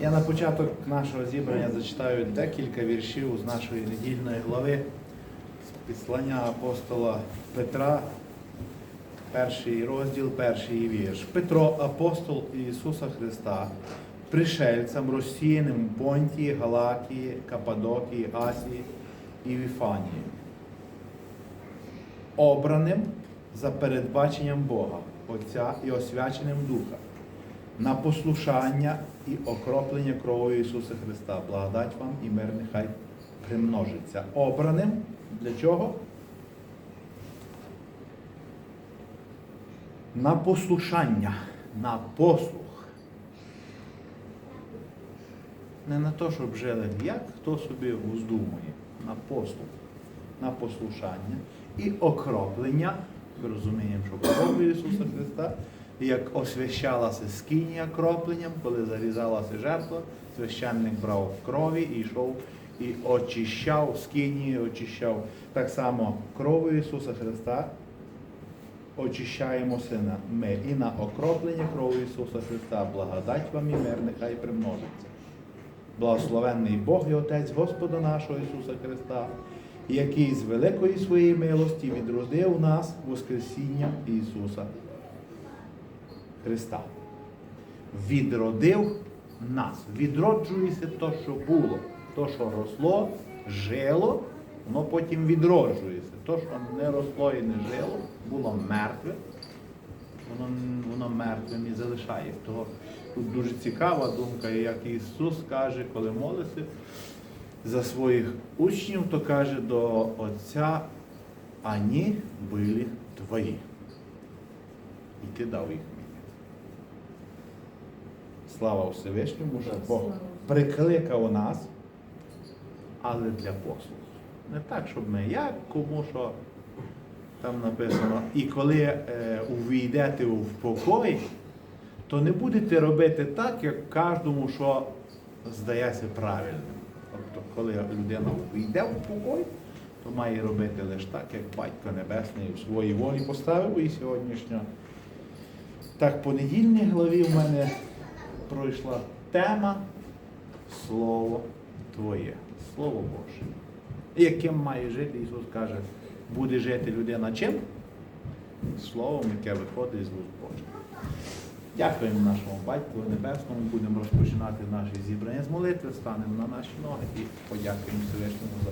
Я на початок нашого зібрання зачитаю декілька віршів з нашої недільної глави з післання апостола Петра, перший розділ, перший вірш. Петро, апостол Ісуса Христа, пришельцям, розсіяним в Понтії, Галатії, Кападокії, Асії і Віфанії, обраним за передбаченням Бога, Отця і освяченим Духа на послушання і окроплення кров'ю Ісуса Христа. Благодать вам і мир нехай примножиться. Обраним для чого? На послушання, на послух. Не на те, щоб жили, як хто собі вздумує, на послух, на послушання і окроплення. Ми розуміємо, що кров'ю Ісуса Христа, як освящалася скинія кропленням, коли зарізалася жертва, священник брав крові і йшов і очищав скинії, очищав. Так само кров'ю Ісуса Христа очищаємо сина ми і на окроплення кров'ю Ісуса Христа. Благодать вам і мир, нехай примножиться. Благословенний Бог і Отець Господа нашого Ісуса Христа, який з великої своєї милості відродив нас Воскресінням Ісуса Христа. Відродив нас. Відроджується то, що було, то, що росло, жило, воно потім відроджується. То, що не росло і не жило, було мертве, воно, воно мертвим і залишає. Того тут дуже цікава думка, як Ісус каже, коли молиться за своїх учнів, то каже до Отця, ані були твої. І ти дав їх. Слава Всевишньому, що Бог прикликав нас, але для послугу. Не так, щоб ми як кому що там написано. І коли е, увійдете в покой, то не будете робити так, як кожному, що здається правильним. Тобто, коли людина увійде в покой, то має робити лише так, як Батько Небесний у своїй волі поставив і сьогоднішньо. Так, по недільній главі в мене пройшла тема Слово Твоє, Слово Боже. Яким має жити, Ісус каже, буде жити людина чим? Словом, яке виходить з вуст Божих. Дякуємо нашому Батьку Небесному, будемо розпочинати наше зібрання з молитви, станемо на наші ноги і подякуємо Всевишньому за